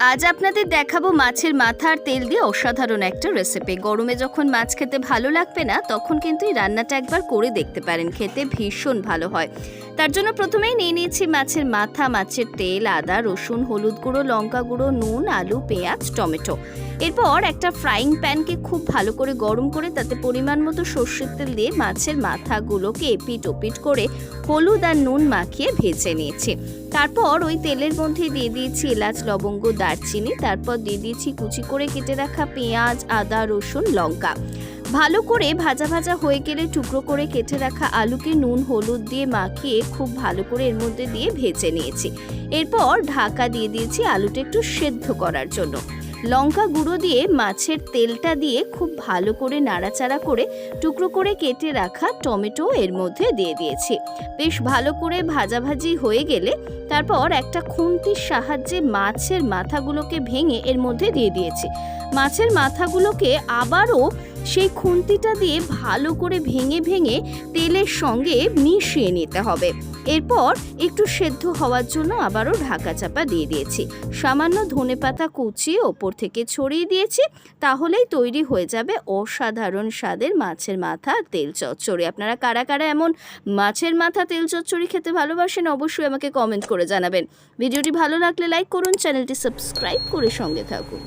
আজ আপনাদের দেখাবো মাছের মাথা আর তেল দিয়ে অসাধারণ একটা রেসিপি গরমে যখন মাছ খেতে ভালো লাগবে না, তখন কিন্তু এই রান্নাটা একবার করে দেখতে পারেন, খেতে ভীষণ ভালো হয়। তার জন্য প্রথমেই নিয়ে নিয়েছি মাছের মাথা, মাছের তেল, আদা, রসুন, হলুদ গুঁড়ো, লঙ্কা গুঁড়ো, নুন, আলু, পেঁয়াজ, টমেটো। এরপর একটা ফ্রাইং প্যানকে খুব ভালো করে গরম করে তাতে পরিমাণ মতো সর্ষের তেল দিয়ে মাছের মাথাগুলোকে এপিট ওপিট করে হলুদ আর নুন মাখিয়ে ভেজে নিয়েছি। তারপর ওই তেলের মধ্যে দিয়ে দিয়েছি এলাচ, লবঙ্গ, দারচিনি, তারপর দিয়ে দিয়েছি কুচি করে কেটে রাখা পেঁয়াজ, আদা, রসুন, লঙ্কা। ভালো করে ভাজা ভাজা হয়ে গেলে টুকরো করে কেটে রাখা আলুকে নুন, হলুদ দিয়ে মাখিয়ে খুব ভালো করে এর মধ্যে দিয়ে ভেজে নিয়েছি। এরপর ঢাকা দিয়ে দিয়েছি আলুটা একটু সেদ্ধ করার জন্য। লঙ্কা গুঁড়ো দিয়ে মাছের তেলটা দিয়ে খুব ভালো করে নাড়াচাড়া করে টুকরো করে কেটে রাখা টমেটো এর মধ্যে দিয়ে দিয়েছি। বেশ ভালো করে ভাজাভাজি হয়ে গেলে তারপর একটা খুন্তির সাহায্যে মাছের মাথাগুলোকে ভেঙে এর মধ্যে দিয়ে দিয়েছি। মাছের মাথাগুলোকে আবারও সেই খুন্তিটা দিয়ে ভালো করে ভেঙে ভেঙে তেলের সঙ্গে মিশিয়ে নিতে হবে। এরপর একটু সেদ্ধ হওয়ার জন্য আবারও ঢাকা চাপা দিয়ে দিয়েছি। সামান্য ধনেপাতা কুচি ওপর থেকে ছড়িয়ে দিয়েছি, তাহলেই তৈরি হয়ে যাবে অসাধারণ স্বাদের মাছের মাথা তেল চচ্চড়ি। আপনারা কারা কারা এমন মাছের মাথা তেল চচ্চড়ি খেতে ভালোবাসেন অবশ্যই আমাকে কমেন্ট করে জানাবেন। ভিডিওটি ভালো লাগলে লাইক করুন, চ্যানেলটি সাবস্ক্রাইব করে সঙ্গে থাকুন।